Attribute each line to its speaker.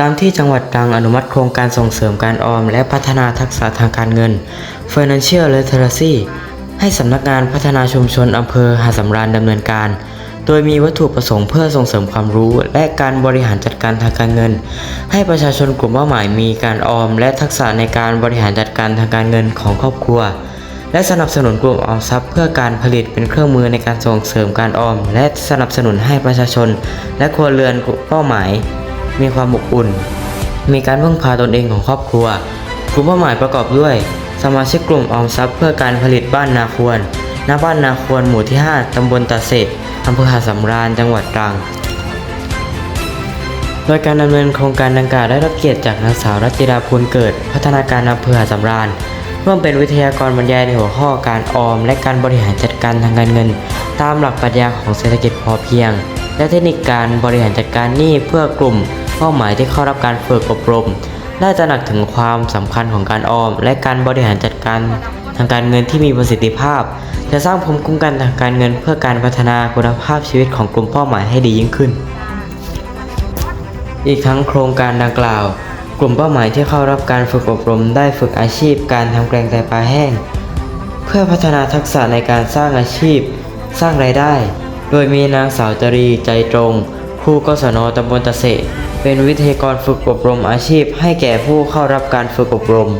Speaker 1: ตามที่จังหวัดตรังอนุมัติโครงการส่งเสริมการออม และพัฒนาทักษะทางการเงิน Financial Literacy ให้สำนักงานพัฒนาชุมชนอำเภอหาสำราญดำเนินการ โดยมีวัตถุประสงค์เพื่อส่งเสริมความรู้ และการบริหารจัดการทางการเงิน ให้ประชาชนกลุ่มเป้าหมายมีการออม และทักษะในการบริหารจัดการทางการเงินของครอบครัว และสนับสนุนกลุ่มออมทรัพย์เพื่อการผลิตเป็นเครื่องมือในการส่งเสริมการออม และสนับสนุนให้ประชาชน และครัวเรือนกลุ่มเป้าหมาย มีความอบอุ่น มีการพึ่งพาตนเองของครอบครัว กลุ่มเป้าหมายประกอบด้วย สมาชิกกลุ่มออมทรัพย์เพื่อการผลิตบ้านนาควร ณ บ้านนาควรหมู่ที่ 5 ตำบลตะเสดอำเภอหาดสำราญ จังหวัดตรัง โดยการดำเนินโครงการดังกล่าวได้รับเกียรติจากนางสาวรัตติดาพูลเกิด พัฒนาการอำเภอหาดสำราญร่วมเป็นวิทยากรบรรยายในหัวข้อการออม และการบริหารจัดการทางการเงิน ตามหลักปรัชญาของเศรษฐกิจพอเพียง และเทคนิคการบริหารจัดการหนี้เพื่อกลุ่ม เป้าหมายที่เข้ารับการฝึกอบรม ได้ตระหนักถึงความสำคัญของการออม และการบริหารจัดการทางการเงินที่มีประสิทธิภาพ จะสร้างภูมิคุ้มกันทางการเงินเพื่อการพัฒนาคุณภาพชีวิตของกลุ่มเป้าหมายให้ดียิ่งขึ้น อีกทั้งโครงการดังกล่าว กลุ่มเป้าหมายที่เข้ารับการฝึกอบรม ได้ฝึกอาชีพการทำแกงไตปลาแห้ง เพื่อพัฒนาทักษะในการสร้างอาชีพ สร้างรายได้ โดยมีนางสาวจรีใจตรง ครูกศนตำบลตะเสเป็นวิทยากรฝึกอบรมอาชีพให้แก่ผู้เข้ารับการฝึกอบรม